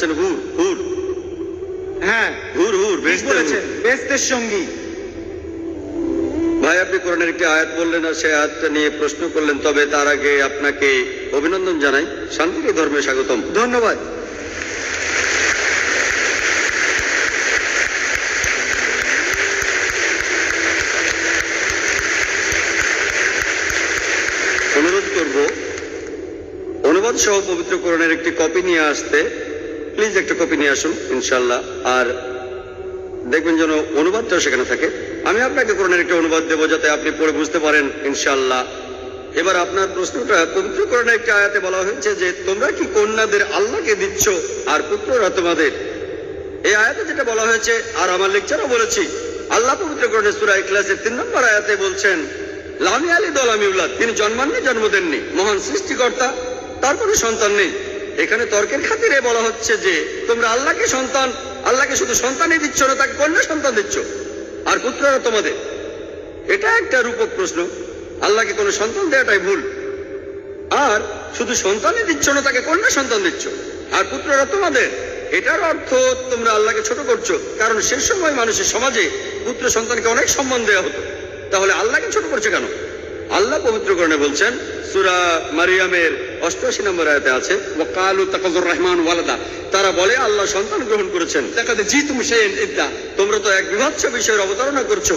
হুর হুর। হ্যাঁ হুর হুর বলেছেন বেস্তের সঙ্গী। ভাই আপনি কোরআনের একটি আয়াত বললেন আর সেই আয়াতটা নিয়ে প্রশ্ন করলেন তবে তার আগে আপনাকে অভিনন্দন জানাই। শান্তিকে ধর্মে স্বাগতম। ধন্যবাদ। অনুরোধ করব অনুবাদ সহ পবিত্র কোরআনের একটি কপি নিয়ে আসতে প্লিজ একটা কপি নিয়ে আসুন ইনশাল্লাহ আর দেখবেন যেন অনুবাদটাও সেখানে থাকে। আমি আপনাকে কোরআনের একটা অনুবাদ দেবো যাতে আপনি পড়ে বুঝতে পারেন ইনশাল্লাহ এবার আপনার প্রশ্নটা, পবিত্র কোরআনের একটি আয়াতে বলা হয়েছে যে, তোমরা কি কন্যাদের আল্লাহকে দিচ্ছ আর পুত্ররা তোমাদের? এই আয়াতে যেটা বলা হয়েছে, আর আমার লেকচারও বলেছি, আল্লাহ পবিত্র কোরআনের সূরা ইখলাসের তিন নম্বর আয়াতে বলছেন, লামি আলী দল আমি উল্লাহ তিনি জন্মাননি, জন্ম দেননি, মহান সৃষ্টিকর্তা, তারপরে সন্তান নেই। এখানে তর্কের খাতিরে বলা হচ্ছে যে তোমরা আল্লাহকে সন্তান, আল্লাহকে শুধু সন্তানই দিচ্ছ না, তাকে কন্যা সন্তান দিচ্ছ। আর পুত্ররা তোমাদের। এটা একটা রূপক প্রশ্ন। আল্লাহকে কোনো সন্তান দেওয়াটাই ভুল। আর শুধু সন্তানই দিচ্ছ না, তাকে কন্যা সন্তান দিচ্ছ। আর পুত্ররা তোমাদের। এটার অর্থ তোমরা আল্লাহকে ছোট করছ। কারণ সে সময় মানুষের সমাজে পুত্র সন্তানকে অনেক সম্মান দেওয়া হতো। তাহলে আল্লাহকে ছোট করছে কেন? আল্লাহ পবিত্রকরণে বলছেন, সুরা মারিয়ামের অষ্টআশি নম্বর আয়াতে আছে তাকাজুর রহমান ওয়ালাদা। তারা বলে, আল্লাহ সন্তান গ্রহণ করেছেন। দেখাতে জি তুমি সেই ইদ্দা। তোমরা তো এক বিভৎস বিষয়ের অবতারণা করছ।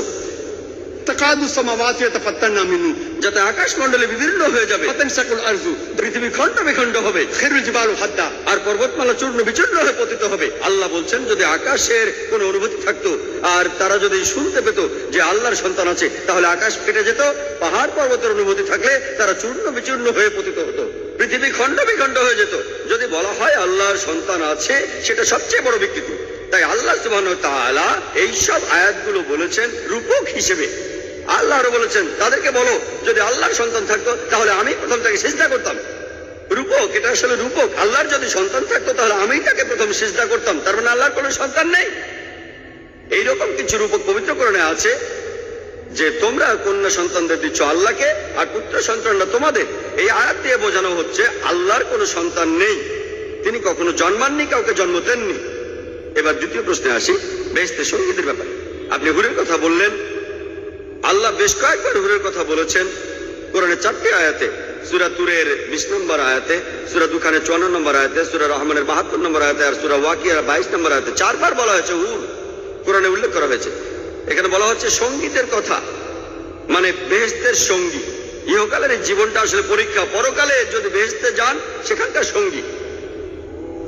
বলছেন, যদি আকাশের কোনো অনুভূতি থাকতো, আর তারা যদি শুনতে পেত যে আল্লাহর সন্তান আছে, তাহলে আকাশ ফেটে যেত, পাহাড় পর্বতের অনুভূতি থাকলে তারা চূর্ণ বিচূর্ণ হয়ে পতিত হতো। পৃথিবী খণ্ড বিখণ্ড হয়ে যেত। যদি বলা হয় আল্লাহর সন্তান আছে, সেটা সবচেয়ে বড় বিকৃতি তাই আল্লাহ সুবহানাহু ওয়া তাআলা এইসব আয়াতগুলো বলেছেন রূপক হিসেবে। আল্লাহ আরও বলেছেন, তাদেরকে বলো, যদি আল্লাহর সন্তান থাকতো, তাহলে আমি প্রথম তাকে চেষ্টা করতাম। রূপক, এটা আসলে রূপক। আল্লাহর যদি সন্তান থাকতো, তাহলে আমি তাকে প্রথম চেষ্টা করতাম। তার মানে আল্লাহর কোনো সন্তান নেই। এইরকম কিছু রূপক পবিত্র পবিত্রকরণে আছে যে তোমরা কন্যা সন্তানদের দিচ্ছ আল্লাহকে, আর পুত্র সন্তানরা তোমাদের। এই আয়াত দিয়ে বোঝানো হচ্ছে আল্লাহর কোনো সন্তান নেই। তিনি কখনো জন্মাননি, কাউকে জন্ম দেননি। এবার দ্বিতীয় প্রশ্নে আসি বেহেশতের সঙ্গীতের ব্যাপারে। আপনি হুরের কথা বললেন। আল্লাহ বেশ কয়েকবার হুরের কথা বলেছেন। কোরআনের চারটি আয়াতে, সুরা তুরের বিশ নম্বর আয়াতে, সুরা দুখানের চুয়ান্ন নম্বর আয়াতে, সুরা রহমানের বাহাত্তর নম্বর আয়াতে, আর সুরা ওয়াকিয়ার বাইশ নম্বর আয়াতে চারবার বলা হয়েছে হুর। কোরআনে উল্লেখ করা হয়েছে এখানে বলা হচ্ছে সঙ্গীতের কথা মানে বেহেস্তের সঙ্গী। ইহকালের এই জীবনটা আসলে পরীক্ষা। পরকালে যদি বেহেস্তে যান, সেখানকার সঙ্গী।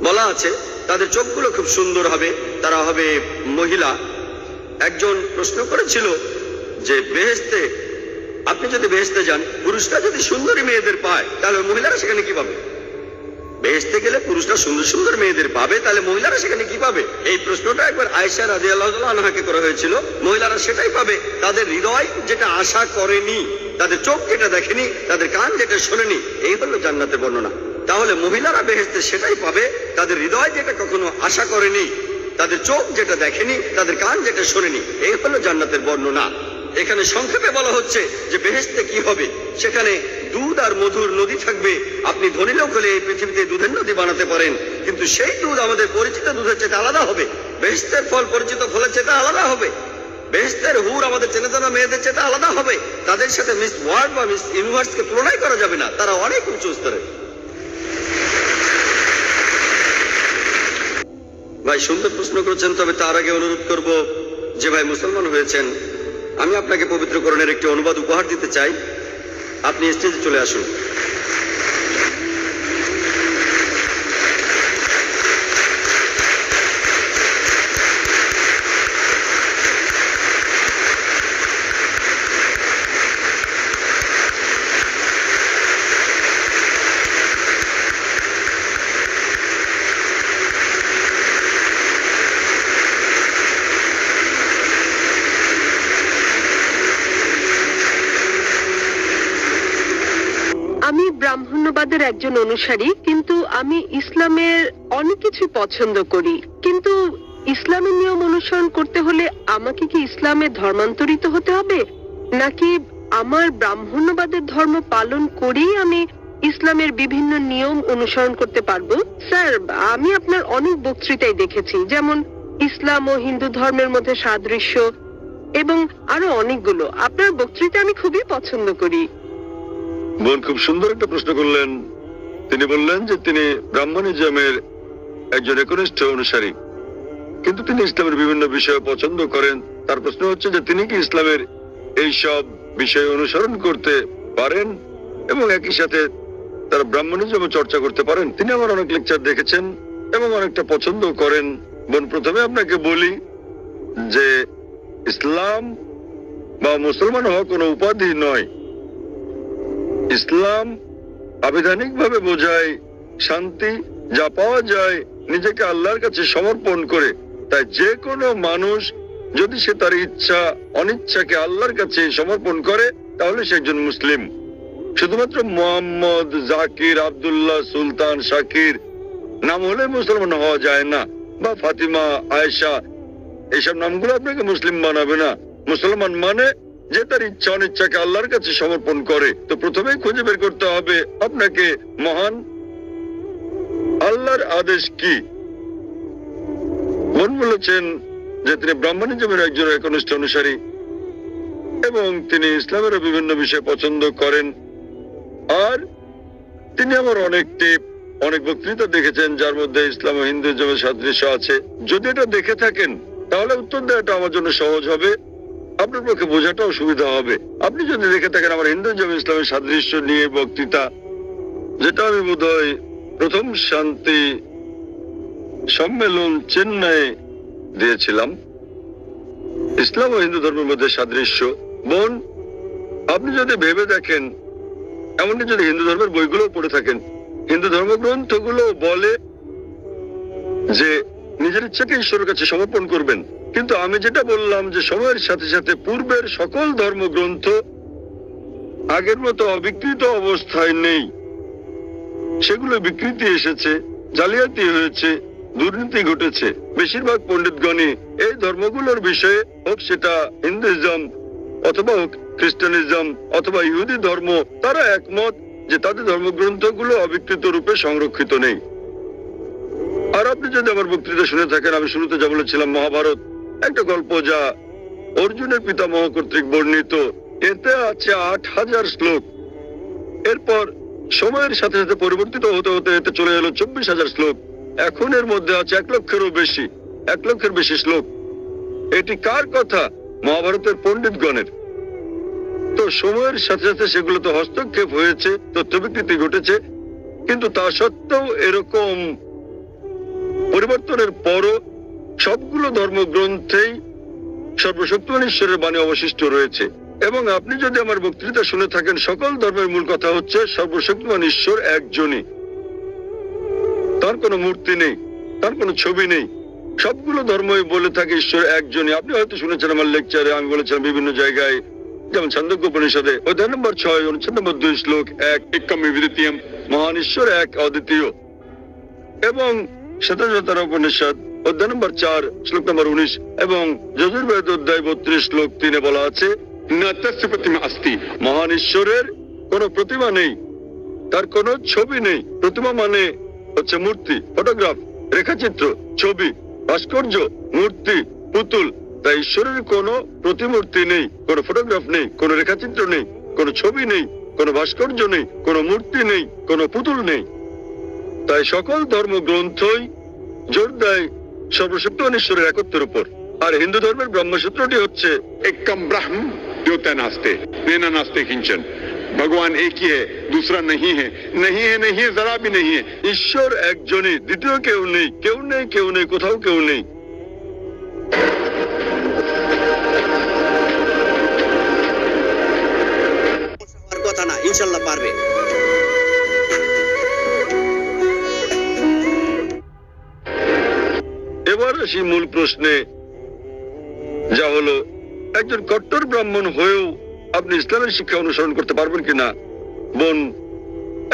বলা আছে, তাদের চোখগুলো খুব সুন্দর হবে, তারা হবে মহিলা। একজন প্রশ্ন করেছিল যে বেহেস্তে আপনি যদি বেহেস্তে যান, পুরুষরা যদি সুন্দরী মেয়েদের পায়, তাহলে মহিলারা সেখানে কি পাবে? বেহেস্তে গেলে পুরুষরা সুন্দর সুন্দর মেয়েদের পাবে, তাহলে মহিলারা সেখানে কি পাবে? এই প্রশ্নটা একবার আয়সা রাজি আল্লাহ আনহাকে করা হয়েছিল। মহিলারা সেটাই পাবে। তাদের হৃদয় যেটা আশা করেনি, তাদের চোখ যেটা দেখেনি, তাদের কান যেটা শোনেনি, এই হলো জান্নাতের বর্ণনা। তাহলে মহিলারা বেহেস্তে সেটাই পাবে, তাদের হৃদয় যেটা কখনো আশা করেনি, তাদের চোখ যেটা দেখেনি, তাদের কান যেটা শোনেনি, এই হলো জান্নাতের বর্ণনা। এখানে সংক্ষেপে বলা হচ্ছে যে বেহেস্তে কি হবে? সেখানে দুধ আর মধুর নদী থাকবে। আপনি ধনী লোক হলে এই পৃথিবীতে দুধের নদী বানাতে পারেন। কিন্তু সেই দুধ আমাদের পরিচিত দুধের চেয়ে আলাদা হবে। বেহেস্তের ফল পরিচিত ফলের চেয়ে আলাদা হবে। বেহেস্তের হুর আমাদের চেনা জানা মেয়েদের চেয়ে আলাদা হবে। তাদের সাথে মিস ওয়ার্ল্ড বা মিস ইউনিভার্সকে তুলনাই করা যাবে না। তারা অনেক উঁচু স্তরের ভাই, সুন্দর প্রশ্ন করেছেন, তবে তার আগে অনুরোধ করব, যে ভাই মুসলমান হয়েছেন, আমি আপনাকে পবিত্রকরণের একটি অনুবাদ উপহার দিতে চাই। আপনি স্টেজে চলে আসুন আমি ব্রাহ্মণ্যবাদের একজন অনুসারী, কিন্তু আমি ইসলামের অনেক কিছু পছন্দ করি। কিন্তু ইসলামের নিয়ম অনুসরণ করতে হলে আমাকে কি ইসলামে ধর্মান্তরিত হতে হবে? নাকি আমার ব্রাহ্মণ্যবাদের ধর্ম পালন করেই আমি ইসলামের বিভিন্ন নিয়ম অনুসরণ করতে পারব? স্যার, আমি আপনার অনেক বক্তৃতাই দেখেছি, যেমন ইসলাম ও হিন্দু ধর্মের মধ্যে সাদৃশ্য এবং আরও অনেকগুলো। আপনার বক্তৃতা আমি খুবই পছন্দ করি। বোন, খুব সুন্দর একটা প্রশ্ন করলেন। তিনি বললেন যে তিনি ব্রাহ্মণিজমের একজন একনিষ্ঠ অনুসারী। কিন্তু তিনি ইসলামের বিভিন্ন বিষয় পছন্দ করেন। তার প্রশ্ন হচ্ছে যে তিনি কি ইসলামের এই সব বিষয় অনুসরণ করতে পারেন এবং একই সাথে তারা ব্রাহ্মণিজম চর্চা করতে পারেন? তিনি আমার অনেক লেকচার দেখেছেন এবং অনেকটা পছন্দ করেন। বোন, প্রথমে আপনাকে বলি যে ইসলাম বা মুসলমান হওয়া কোনো উপাধি নয়। ইসলাম আবিধানিকভাবে বোঝায় শান্তি যা পাওয়া যায় নিজেকে আল্লাহর কাছে সমর্পণ করে। তাই যে কোনো মানুষ যদি সে তার ইচ্ছা, অনিচ্ছাকে আল্লাহর কাছে সমর্পণ করে, তাহলে সে একজন মুসলিম। শুধুমাত্র মোহাম্মদ, জাকির, আব্দুল্লাহ, সুলতান, শাকির নাম হলে মুসলমান হওয়া যায় না। বা ফাতিমা, আয়েশা, এইসব নামগুলো আপনাকে মুসলিম বানাবে না। মুসলমান মানে যে তার ইচ্ছা অনিচ্ছাকে আল্লাহর কাছে সমর্পণ করে, তো প্রথমেই খুঁজে বের করতে হবে আপনাকে মহান আল্লাহর আদেশ কি? মন বলেছেন যে তিনি ব্রাহ্মণিজমের একজন একনিষ্ঠ অনুসারী এবং তিনি ইসলামের বিভিন্ন বিষয় পছন্দ করেন। আর তিনি আমার অনেক অনেকটি অনেক বক্তৃতা দেখেছেন, যার মধ্যে ইসলাম ও হিন্দুজমের সাদৃশ্য আছে। যদি এটা দেখে থাকেন, তাহলে উত্তর দেওয়াটা আমার জন্য সহজ হবে। আপনার পক্ষে বোঝাটাও সুবিধা হবে। আপনি যদি দেখে থাকেন আমার হিন্দুজম ইসলামের সাদৃশ্য নিয়ে বক্তৃতা, যেটা আমি বোধহয় প্রথম শান্তি সম্মেলন চেন্নাই দিয়েছিলাম। ইসলাম ও হিন্দু ধর্মের মধ্যে সাদৃশ্য। বোন, আপনি যদি ভেবে দেখেন, এমনকি যদি হিন্দু ধর্মের বইগুলো পড়ে থাকেন, হিন্দু ধর্মগ্রন্থগুলো বলে যে নিজের ইচ্ছাকে ঈশ্বরের কাছে সমর্পণ করবেন কিন্তু আমি যেটা বললাম যে সময়ের সাথে সাথে পূর্বের সকল ধর্মগ্রন্থ আগের মতো অবিকৃত অবস্থায় নেই। সেগুলো বিকৃতি এসেছে, জালিয়াতি হয়েছে, দুর্নীতি ঘটেছে। বেশিরভাগ পণ্ডিতগণই এই ধর্মগুলোর বিষয়ে হোক সেটা হিন্দুইজম অথবা হোক খ্রিস্টানিজম অথবা ইহুদি ধর্ম, তারা একমত যে তাদের ধর্মগ্রন্থগুলো অবিকৃত রূপে সংরক্ষিত নেই। আর আপনি যদি আমার বক্তৃতা শুনে থাকেন, আমি শুরুতে যা বলেছিলাম, মহাভারত একটা গল্প যা অর্জুনের পিতামহ কর্তৃক বর্ণিত। এতে আছে আট হাজার শ্লোক। এরপর সময়ের সাথে সাথে পরিবর্তিত হতে হতে এতে চলে এলো চব্বিশ হাজার শ্লোক। এখন এর মধ্যে আছে এক লক্ষেরও বেশি, এক লক্ষের বেশি শ্লোক। এটি কার কথা? মহাভারতের পণ্ডিতগণের। তো সময়ের সাথে সাথে সেগুলো তো হস্তক্ষেপ হয়েছে তথ্য বিকৃতি ঘটেছে, কিন্তু তা সত্ত্বেও এরকম পরিবর্তনের পরও সবগুলো ধর্মগ্রন্থেই সর্বশক্তিমান ঈশ্বরের বাণী অবশিষ্ট রয়েছে। এবং আপনি যদি আমার বক্তৃতা শুনে থাকেন, সকল ধর্মের মূল কথা হচ্ছে সর্বশক্তিমান ঈশ্বর একজনই। তার কোনো মূর্তি নেই, তার কোনো ছবি নেই। সবগুলো ধর্মই বলে থাকে ঈশ্বর একজনই। আপনি হয়তো শুনেছেন আমার লেকচারে, আমি বলেছিলাম বিভিন্ন জায়গায়, যেমন ছান্দক্য উপনিষদে, অধ্যায় নম্বর ছয়, অনুচ্ছেদ নম্বর দুই, শ্লোক এক একম বিদ্বিতীয়ম মহান ঈশ্বর এক, অদ্বিতীয়। এবং শতশতর উপনিষদ অধ্যায় নম্বর চার, শ্লোক নম্বর উনিশ এবং যজুর্বেদ অধ্যায় বত্রিশ, শ্লোক তিনে বলা আছে প্রতিমা আস্তি, মহান ঈশ্বরের প্রতিমা নেই, তার ছবি নেই। প্রতিমা মানে হচ্ছে মূর্তি, ফটোগ্রাফ, রেখাচিত্র, ছবি, ভাস্কর্য, মূর্তি, পুতুল। তাই ঈশ্বরের কোনো প্রতিমূর্তি নেই, কোনো ফটোগ্রাফ নেই, কোন রেখাচিত্র নেই, কোন ছবি নেই, কোন ভাস্কর্য নেই, কোন মূর্তি নেই, কোন পুতুল নেই। তাই সকল ধর্মগ্রন্থই জোর দেয় সর্বশক্তি অনেশ্বরের একত্রের উপর। আর হিন্দু ধর্মের ব্রহ্মসূত্রটি হচ্ছে একম ব্রাহ্ম নাস্তে নেনা নাস্তে কিঞ্চন। ভগবান একই হে দূসরা নহি হে। নহি হে নহি হে জরা ভি নহি হে। ঈশ্বর একজনই দ্বিতীয় কেউ নেই কেউ নেই কেউ নেই কোথাও কেউ নেই। কথা না ইনশাল্লাহ পারবে। আসি মূল প্রশ্নে, যা হলো, একজন কট্টর ব্রাহ্মণ হয়েও আপনি ইসলামের শিক্ষা অনুসরণ করতে পারবেন কিনা? বোন,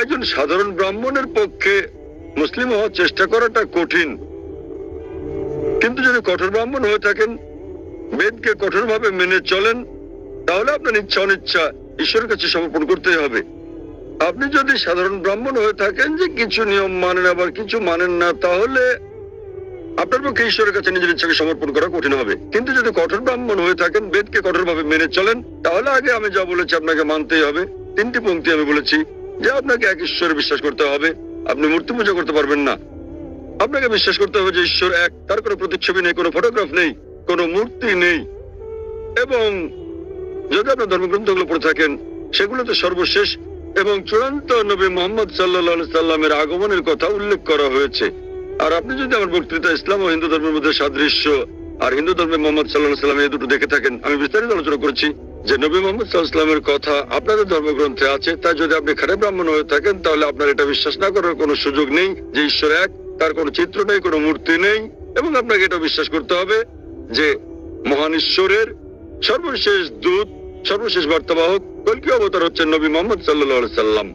একজন সাধারণ ব্রাহ্মণের পক্ষে মুসলিম হওয়ার চেষ্টা করাটা কঠিন। কিন্তু যদি কঠোর ব্রাহ্মণ হয়ে থাকেন, বেদকে কঠোরভাবে মেনে চলেন, তাহলে আপনার ইচ্ছা অনিচ্ছা ঈশ্বরের কাছে সমর্পণ করতে হবে। আপনি যদি সাধারণ ব্রাহ্মণ হয়ে থাকেন যে কিছু নিয়ম মানেন, আবার কিছু মানেন না, তাহলে আপনার পক্ষে ঈশ্বরের কাছে নিজের ইচ্ছাকে সমর্পণ করা কঠিন হবে। কিন্তু যদি কঠোর ব্রাহ্মণ হয়ে থাকেন, বেদকে কঠোরভাবে মেনে চলেন, তাহলে আগে আমি যা বলেছি আপনাকে মানতেই হবে। তিনটি পংক্তি আমি বলেছি, যে আপনাকে এক ঈশ্বরে বিশ্বাস করতে হবে। আপনি মূর্তি পূজা করতে পারবেন না। আপনাকে বিশ্বাস করতে হবে যে ঈশ্বর এক, তার কোনো প্রতিচ্ছবি নেই, কোনো ফটোগ্রাফ নেই, কোনো মূর্তি নেই। এবং যদি আপনার ধর্মগ্রন্থগুলো পড়ে থাকেন, সেগুলোতে সর্বশেষ এবং চূড়ান্ত নবী মোহাম্মদ সাল্লাহ সাল্লামের আগমনের কথা উল্লেখ করা হয়েছে। আর আপনি যদি আমার বক্তৃতা ইসলাম ও হিন্দু ধর্মের মধ্যে সাদৃশ্য আর হিন্দু ধর্মে মোহাম্মদ সাল্লাহ সাল্লাম এই দুটো দেখে থাকেন, আমি বিস্তারিত আলোচনা করছি যে নবী মোহাম্মদ সাল্লাহ সাল্লামের কথা আপনাদের ধর্মগ্রন্থে আছে, তাই যদি আপনি খারাপ ব্রাহ্মণ হয়ে থাকেন, তাহলে আপনার এটা বিশ্বাস না করার কোনো সুযোগ নেই যে ঈশ্বর এক, তার কোনো চিত্র নেই, কোনো মূর্তি নেই এবং আপনাকে এটা বিশ্বাস করতে হবে যে মহান ঈশ্বরের সর্বশেষ দূত, সর্বশেষ বার্তাবাহক, কলকি অবতার হচ্ছেন নবী মোহাম্মদ সাল্লাহ সাল্লাম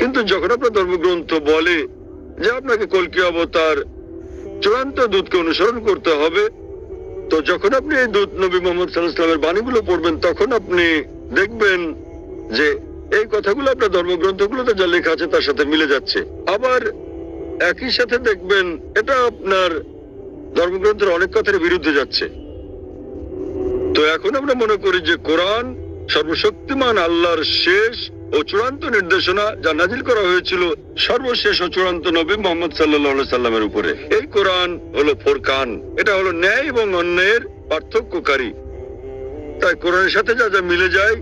কিন্তু যখন আপনার ধর্মগ্রন্থ বলে যে আপনাকে কলকি অবতার চূড়ান্ত দূতকে অনুসরণ করতে হবে, তো যখন আপনি এই দূত নবী মোহাম্মদ সাল্লাহ সাল্লামের বাণীগুলো পড়বেন, তখন আপনি দেখবেন যে এই কথাগুলো আপনার ধর্মগ্রন্থগুলোতে যা লেখা আছে তার সাথে মিলে যাচ্ছে। আবার একই সাথে দেখবেন এটা আপনার ধর্মগ্রন্থের অনেক কথার বিরুদ্ধে যাচ্ছে। তো এখন আমরা মনে করি যে কোরআন সর্বশক্তিমান, আল্লাহর শেষ ও চূড়ান্ত নির্দেশনা যা নাজিল করা হয়েছিল সর্বশেষ ও চূড়ান্ত নবী মোহাম্মদ সাল্লাহ সাল্লামের উপরে। এই কোরআন হলো ফোরকান। এটা হলো ন্যায় এবং অন্যায়ের পার্থক্যকারী। তাই কোরআনের সাথে যা যা মিলে যায়,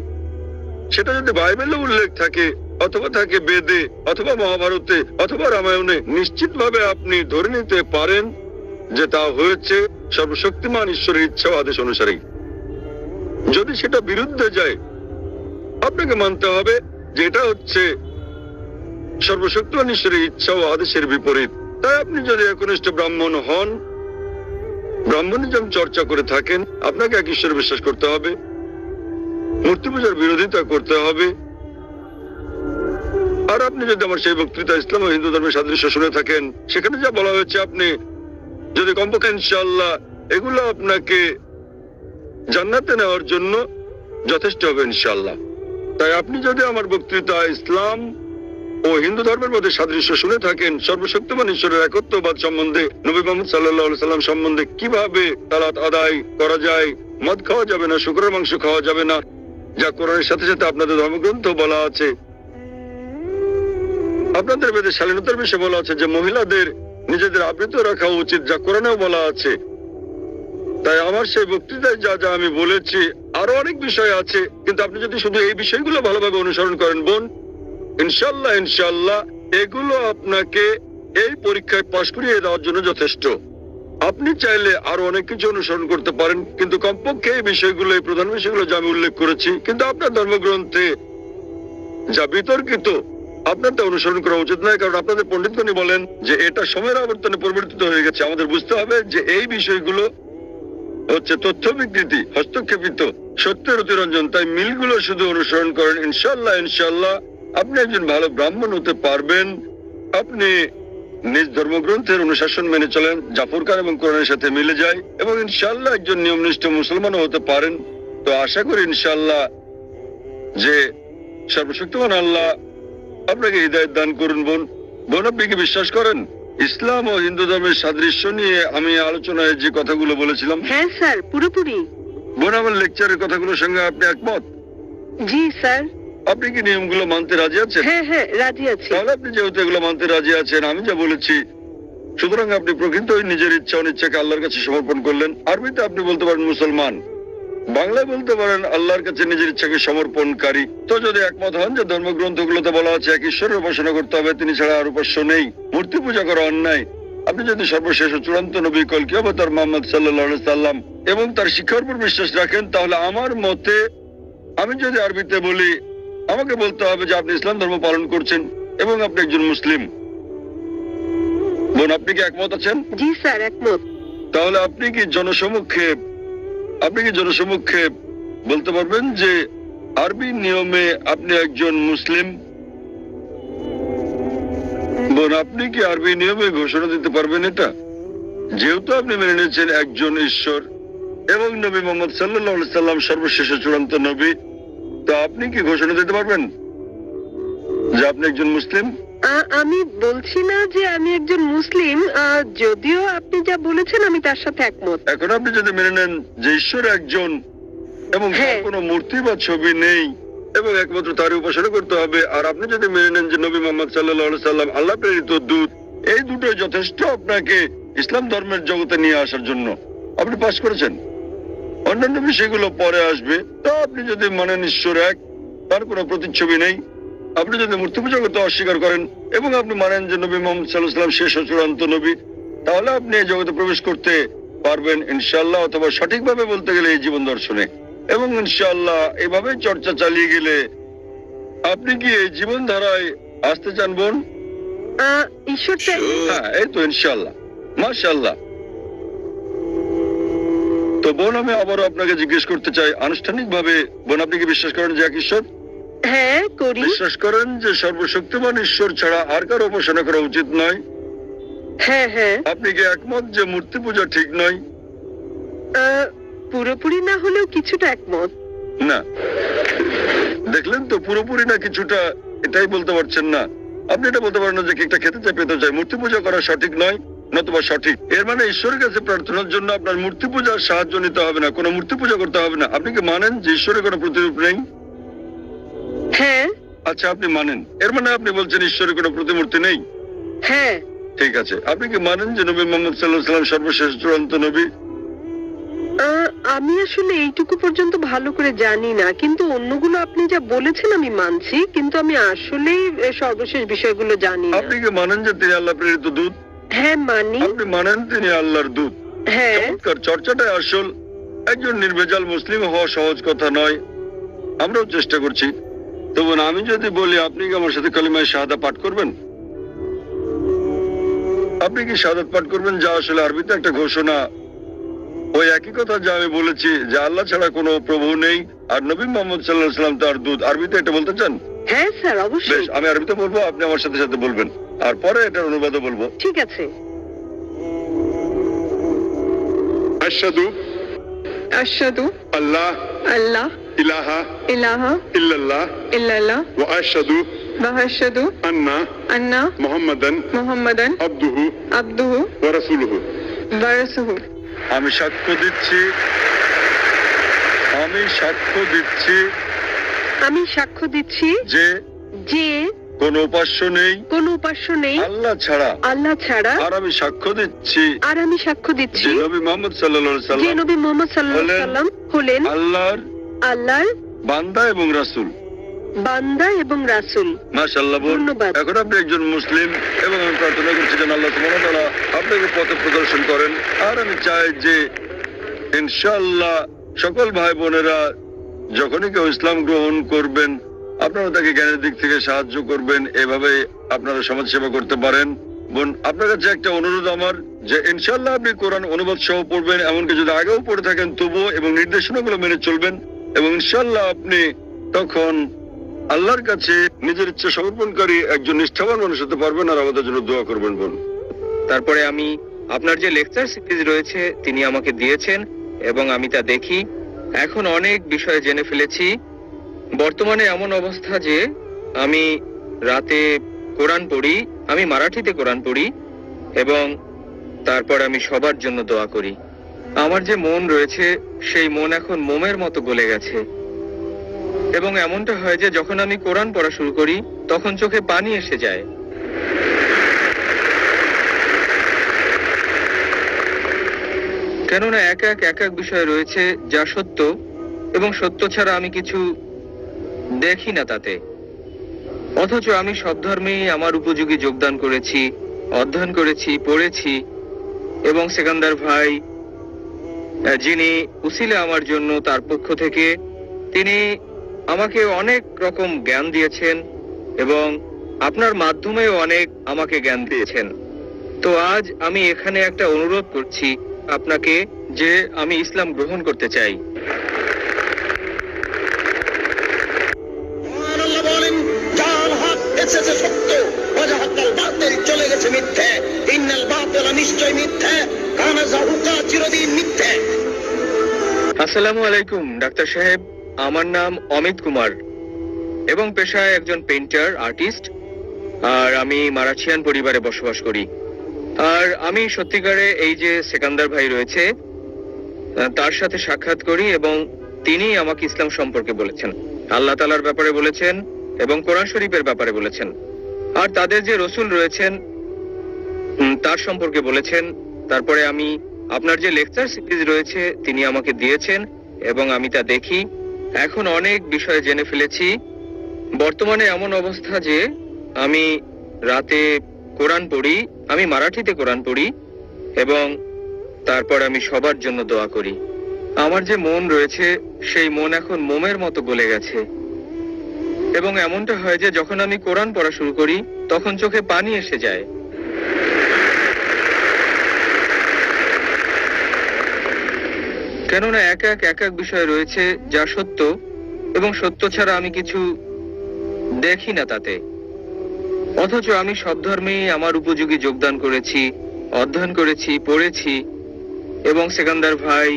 সেটা যদি বাইবেলে উল্লেখ থাকে, অথবা থাকে বেদে, অথবা মহাভারতে, অথবা রামায়ণে, নিশ্চিতভাবে আপনি ধরে নিতে পারেন যে তা হয়েছে সর্বশক্তিমান ঈশ্বরের ইচ্ছা আদেশ অনুসারেই। যদি সেটা বিরুদ্ধে যায়, আপনাকে মানতে হবে যে এটা হচ্ছে ইচ্ছা ও আদেশের বিপরীত। তাই আপনি যদি একনিষ্ঠ ব্রাহ্মণ হন ব্রাহ্মণিজম চর্চা করে থাকেন, আপনাকে এক বিশ্বাস করতে হবে। মূর্তি পূজার বিরোধিতা করতে হবে। আর আপনি যদি আমার সেই বক্তৃতা ইসলাম ও হিন্দু ধর্মের সাদৃশ্য শুনে থাকেন, সেখানে যা বলা হয়েছে আপনি, যদি কমপক্ষে ইনশাল্লাহ এগুলো আপনাকে জান্নাতে নেওয়ার জন্য যথেষ্ট হবে ইনশাল্লাহ তাই আপনি যদি আমার বক্তৃতা ইসলাম ও হিন্দু ধর্মের মধ্যে সাদৃশ্য শুনে থাকেন, সর্বশক্তিমান ঈশ্বরের একত্ববাদ সম্বন্ধে, নবী মোহাম্মদ সাল্লাহ সাল্লাম সম্বন্ধে কীভাবে তালাত আদায় করা যায়, মদ খাওয়া যাবে না, শুক্রের মাংস খাওয়া যাবে না, যা কোরআনের সাথে সাথে আপনাদের ধর্মগ্রন্থ বলা আছে। আপনাদের বেদে শালীনতার বিষয়ে বলা আছে যে মহিলাদের নিজেদের আবৃত রাখা উচিত, যা কোরআনেও বলা আছে। তাই আমার সেই বক্তৃতায় যা যা আমি বলেছি আরও অনেক বিষয় আছে, কিন্তু আপনি যদি শুধু এই বিষয়গুলো ভালোভাবে অনুসরণ করেন, বোন, ইনশাল্লাহ ইনশাল্লাহ এগুলো আপনাকে এই পরীক্ষায় পাশ করিয়ে দেওয়ার জন্য যথেষ্ট। আপনি চাইলে আরও অনেক কিছু অনুসরণ করতে পারেন, কিন্তু কমপক্ষে এই বিষয়গুলো, এই প্রধান বিষয়গুলো যা আমি উল্লেখ করেছি, কিন্তু আপনার ধর্মগ্রন্থে যা বিতর্কিত আপনার তা অনুসরণ করা উচিত নয়, কারণ আপনাদের পণ্ডিতগণই বলেন যে এটা সময়ের আবর্তনে পরিবর্তিত হয়ে গেছে। আমাদের বুঝতে হবে যে এই বিষয়গুলো হচ্ছে তথ্য বিকৃতি, হস্তক্ষেপিত। সত্যের অতিরঞ্জন, তাই মিলগুলো শুধু অনুসরণ করেন। ইনশাল্লাহ ইনশাল্লাহ আপনি একজন ভালো ব্রাহ্মণ হতে পারবেন। আপনি নিজ ধর্মগ্রন্থের অনুশাসন মেনে চলেন, জাফর খান এবং কোরআনের সাথে মিলে যায়, এবং ইনশাল্লাহ একজন নিয়মনিষ্ঠ মুসলমানও হতে পারেন। তো আশা করি ইনশাল্লাহ যে সর্বশক্তিমান আল্লাহ আপনাকে হৃদয়ত দান করুন, বোন। বোন, আপনি কি বিশ্বাস করেন? ইসলাম ও হিন্দু ধর্মের সাদৃশ্য নিয়ে আমি আলোচনায় যে কথাগুলো বলেছিলাম হ্যাঁ স্যার পুরোপুরি। বোন আমার লেকচারের কথাগুলোর সঙ্গে আপনি একমত? জি স্যার। আপনি কি নিয়মগুলো মানতে রাজি আছেন? হ্যাঁ হ্যাঁ রাজি আছি। তাহলে আপনি যেহেতু এগুলো মানতে রাজি আছেন আমি যা বলেছি সুতরাং আপনি প্রকৃতই নিজের ইচ্ছা অনিচ্ছাকে আল্লাহর কাছে সমর্পণ করলেন। আরবিতে আপনি বলতে পারেন মুসলমান। বাংলায় বলতে পারেন আল্লাহর কাছে নিজের ইচ্ছাকে সমর্পণকারী। তো যদি একমত হন যে ধর্মগ্রন্থগুলোতে বলা আছে এক ঈশ্বরের উপাসনা করতে হবে তিনি ছাড়া আর উপাস্য নেই। মূর্তি পূজা করা অন্যায়। আপনি যদি সর্বশেষ ও চূড়ান্ত নবী কলকি অবতার মোহাম্মদ সাল্লাহ সাল্লাম এবং তার শিক্ষার উপর বিশ্বাস রাখেন তাহলে আমার মতে আমি যদি আরবিতে বলি আমাকে বলতে হবে যে আপনি ইসলাম ধর্ম পালন করছেন এবং আপনি একজন মুসলিম। বোন আপনি কি একমত আছেন? জি স্যার একমত। তাহলে আপনি কি জনসমক্ষে আপনি কি জনসমক্ষে বলতে পারবেন যে আরবি নিয়মে আপনি একজন মুসলিম? বোন, আপনি কি আরবি নিয়মে ঘোষণা দিতে পারবেন এটা? যেহেতু আপনি মেনে নিয়েছেন একজন ঈশ্বর এবং নবী মোহাম্মদ সাল্লাহ সাল্লাম সর্বশেষ চূড়ান্ত নবী, তা আপনি কি ঘোষণা দিতে পারবেন যে আপনি একজন মুসলিম? আমি বলছি না যে আমি একজন মুসলিম যদিও আপনি যা বলেছেন আমি তার সাথে একমত। এখন আপনি যদি মেনে নেন যে ঈশ্বর একজন এবং হ্যাঁ। কোনো মূর্তি বা ছবি নেই এবং একমাত্র তার উপাসনা করতে হবে আর আপনি যদি মেনে নেন যে নবী মোহাম্মদ সাল্লাহ সাল্লাম আল্লাহ প্রেরিত দূত এই দুটোই যথেষ্ট আপনাকে ইসলাম ধর্মের জগতে নিয়ে আসার জন্য। আপনি পাশ করেছেন। অন্যান্য বিষয়গুলো পরে আসবে। তো আপনি যদি মানেন ঈশ্বর এক তার কোনো প্রতিচ্ছবি নেই আপনি যদি মূর্তি পূজা করতে অস্বীকার করেন এবং আপনি মানেন যে নবী মোহাম্মদ সাল্লাহ সাল্লাম শেষ ও চূড়ান্ত নবী তাহলে আপনি এই জগতে প্রবেশ করতে পারবেন ইনশাল্লাহ অথবা সঠিকভাবে বলতে গেলে এই জীবন দর্শনে। এবং ইনশাল্লাহ এভাবে চর্চা চালিয়ে গেলে আপনি কি এই জীবন ধারায় আসতে চান বোন? হ্যাঁ এই তো ইনশাল্লাহ মাশাল্লাহ তো বোন আমি আবারও আপনাকে জিজ্ঞেস করতে চাই আনুষ্ঠানিকভাবে বোন আপনি কি বিশ্বাস করেন যে এক ঈশ্বর? হ্যাঁ করি। বিশ্বাস করেন যে সর্বশক্তিমান ঈশ্বর ছাড়া আর কারও উপাসনা করা উচিত নয়? হ্যাঁ হ্যাঁ। আপনি কি একমত যে মূর্তি পূজা ঠিক নয়? পুরোপুরি না হলেও কিছুটা একমত। না। দেখলেন তো পুরোপুরি না কিছুটা এটাই বলতে পারছেন না। আপনি এটা বলতে পারেন যে কেকটা খেতে চাই পেতে চাই। মূর্তি পূজা করা সঠিক নয় নতুবা সঠিক। এর মানে ঈশ্বরের কাছে প্রার্থনার জন্য আপনার মূর্তি পূজার সাহায্য নিতে হবে না কোনো মূর্তি পূজা করতে হবে না। আপনি কি মানেন যে ঈশ্বরের কোনো প্রতিরূপ নেই? হ্যাঁ। আচ্ছা আপনি মানেন। এর মানে আপনি বলছেন ঈশ্বরের কোনো প্রতিমূর্তি নেই? হ্যাঁ। ঠিক আছে। আপনি কি মানেন যে নবী মোহাম্মদ সাল্লাহ সাল্লাম সর্বশেষ চূড়ান্ত নবী? আমি আসলে এইটুকু পর্যন্ত ভালো করে জানি না কিন্তু অন্যগুলো আপনি যা বলেছেন আমি মানছি কিন্তু আমি আসলেই এ, সর্বশেষ বিষয়গুলো জানি না। আপনি কি মানেন যে তিনি আল্লাহ প্রেরিত দূত? হ্যাঁ মানি। আপনি মানেন তিনি আল্লাহর দূত। হ্যাঁ। চর্চাটাই আসল। একজন নির্ভেজাল মুসলিম হওয়া সহজ কথা নয়। আমরাও চেষ্টা করছি। তবু আমি যদি বলি আপনি কি আমার সাথে কালিমায় শাহাদা পাঠ করবেন? আপনি কি শাহাদ পাঠ করবেন? যা আসলে আরবিতে একটা ঘোষণা। ওই একই কথা যা আমি বলেছি যে আল্লাহ ছাড়া কোনো প্রভু নেই আর নবী মোহাম্মদ সাল্লাহ সাল্লাম তার দুধ আরবিতে এটা বলতে চান? হ্যাঁ স্যার অবশ্যই। বেশ আমি আরবিতে বলব আপনি আমার সাথে সাথে বলবেন। আর পরে এটার অনুবাদ বলব। ঠিক আছে। আশহাদু আশহাদু আল্লাহ আল্লাহ إله إله إلا الله إلا الله وأشهد وأشهد أن أن محمدا محمدا عبده عبده ورسوله. ورسوله. আমি সাক্ষ্য দিচ্ছি। আমি সাক্ষ্য দিচ্ছি আমি সাক্ষ্য দিচ্ছি যে যে কোন উপাস্য নেই। কোন উপাস্য নেই। আল্লাহ ছাড়া আল্লাহ ছাড়া আর আমি সাক্ষ্য দিচ্ছি। আর আমি সাক্ষ্য দিচ্ছি নবী মোহাম্মদ সাল্লাহ সাল্লাম নবী মোহাম্মদ সাল্লাহ সাল্লাম হলেন আল্লাহর আল্লাহর বান্দা এবং রাসূল। বান্দা এবং রাসূল। মাশাআল্লাহ ধন্যবাদ। এখন আপনি একজন মুসলিম এবং আমি প্রার্থনা করছি যেন আল্লাহ সুবহানাহু ওয়া তাআলা আপনাকে পথ প্রদর্শন করেন। আর আমি চাই যে ইনশাআল্লাহ সকল ভাই বোনেরা যখনই কেউ ইসলাম গ্রহণ করবেন আপনারা তাকে জ্ঞানের দিক থেকে সাহায্য করবেন এভাবে আপনারা সমাজ সেবা করতে পারেন। বোন আপনার কাছে একটা অনুরোধ আমার যে ইনশাল্লাহ আপনি কোরআন অনুবাদ সহ পড়বেন এমনকি যদি আগেও পড়ে থাকেন তবুও এবং নির্দেশনাগুলো মেনে চলবেন। এবং ইনশাআল্লাহ আপনি তখন আল্লাহর কাছে নিজের ইচ্ছা সমর্পণকারী একজন নিষ্ঠাবান মানুষ হতে পারবেন আর আমাদের জন্য দোয়া করবেন বোন তারপরে আমি আপনার যে লেকচার সিরিজ রয়েছে, তিনি আমাকে দিয়েছেন এবং আমি তা দেখি। এখন অনেক বিষয় জেনে ফেলেছি। বর্তমানে এমন অবস্থা যে আমি রাতে কোরআন পড়ি, আমি মারাঠিতে কোরআন পড়ি এবং তারপর আমি সবার জন্য দোয়া করি। আমার যে মন রয়েছে, সেই মন এখন মোমের মতো গলে গেছে। এবং এমনটা হয় যে, যখন আমি কোরআন পড়া শুরু করি, তখন চোখে পানি এসে যায়। কেননা এক এক এক এক বিষয় রয়েছে যা সত্য, এবং সত্য ছাড়া আমি কিছু দেখি না তাতে। অথচ আমি সব ধর্মেই আমার উপযোগী যোগদান করেছি, অধ্যয়ন করেছি, পড়েছি, এবং সেকান্দার ভাই যিনি উসিলে আমার জন্য তার পক্ষ থেকে তিনি আমাকে অনেক রকম জ্ঞান দিয়েছেন এবং আপনার মাধ্যমেও অনেক আমাকে জ্ঞান দিয়েছেন। তো আজ আমি এখানে একটা অনুরোধ করছি আপনাকে যে আমি ইসলাম গ্রহণ করতে চাই। চলে গেছে মিথ্যে নিশ্চয় মিথ্যে। আসসালামু আলাইকুম, ডাক্তার সাহেব। আমার নাম অমিত কুমার এবং পেশায় একজন পেন্টার আর্টিস্ট আর আমি মারাঠিয়ান পরিবারে বসবাস করি। আর আমি সত্যিকারে এই যে সেকান্দার ভাই রয়েছে, তার সাথে সাক্ষাৎ করি এবং তিনি আমাকে ইসলাম সম্পর্কে বলেছেন। আল্লাহ তালার ব্যাপারে বলেছেন এবং কোরআন শরীফের ব্যাপারে বলেছেন। আর তাদের যে রসুল রয়েছেন তার সম্পর্কে বলেছেন তারপরে আমি আপনার যে লেকচার সিরিজ রয়েছে, তিনি আমাকে দিয়েছেন এবং আমি তা দেখি। এখন অনেক বিষয় জেনে ফেলেছি। বর্তমানে এমন অবস্থা যে আমি রাতে কোরআন পড়ি, আমি মারাঠিতে কোরআন পড়ি এবং তারপর আমি সবার জন্য দোয়া করি। আমার যে মন রয়েছে, সেই মন এখন মোমের মতো গলে গেছে। এবং এমনটা হয় যে যখন আমি কোরআন পড়া শুরু করি, তখন চোখে পানি এসে যায়। কেননা এক এক এক এক বিষয় রয়েছে যা সত্য এবং সত্য ছাড়া আমি কিছু দেখি না তাতে। অথচ আমি সব ধর্মেই আমার উপযোগী যোগদান করেছি, অধ্যয়ন করেছি, পড়েছি এবং সেকান্দার ভাই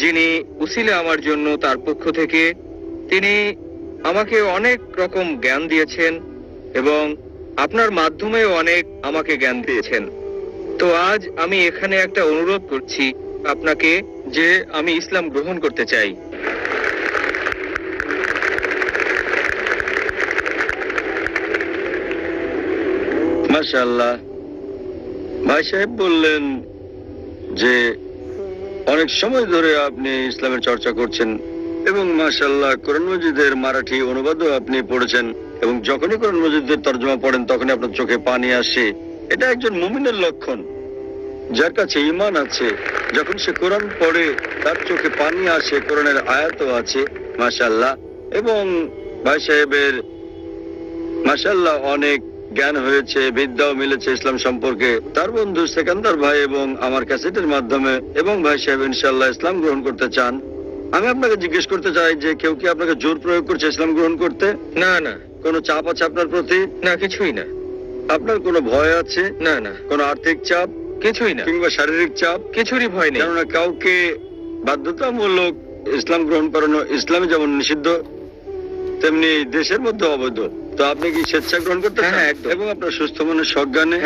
যিনি উসিলে আমার জন্য তার পক্ষ থেকে তিনি আমাকে অনেক রকম জ্ঞান দিয়েছেন এবং আপনার মাধ্যমেও অনেক আমাকে জ্ঞান দিয়েছেন। তো আজ আমি এখানে একটা অনুরোধ করছি আপনাকে যে আমি ইসলাম গ্রহণ করতে চাই। মাশাআল্লাহ। ভাই সাহেব বললেন যে অনেক সময় ধরে আপনি ইসলামের চর্চা করছেন এবং মাশাআল্লাহ কোরআন মজিদের মারাঠি অনুবাদও আপনি পড়েছেন এবং যখনই কোরআন মজিদের তর্জমা পড়েন তখনই আপনার চোখে পানি আসে। এটা একজন মুমিনের লক্ষণ। যার কাছে ইমান আছে যখন সে কোরআন পড়ে তার চোখে পানি আসে কোরআনের আয়াতও আছে মাশাআল্লাহ। এবং ভাই সাহেবের মাশাআল্লাহ অনেক জ্ঞান হয়েছে বিদ্যাও মিলেছে ইসলাম সম্পর্কে। তার বন্ধু সেকান্দার ভাই এবং আমার ক্যাসেটের মাধ্যমে এবং ভাই সাহেব ইনশাল্লাহ ইসলাম গ্রহণ করতে চান। আমি আপনাকে জিজ্ঞেস করতে চাই যে কেউ কি আপনাকে জোর প্রয়োগ করছে ইসলাম গ্রহণ করতে? না না। কোনো চাপ আছে আপনার প্রতি? না কিছুই না। আপনার কোনো ভয় আছে? না না। কোনো আর্থিক চাপ? কিছুই না। কিংবা শারীরিক চাপ। কিছুরই ভয় নেই। কেননা কাউকে বাধ্যতামূলক ইসলাম গ্রহণ করানো ইসলামে যেমন নিষিদ্ধ তেমনি দেশের মধ্যে অবৈধ। তো আপনি কি স্বেচ্ছা গ্রহণ করতে হ্যাঁ, হ্যাঁ। এবং আপনার সুস্থ মনের সজ্ঞানে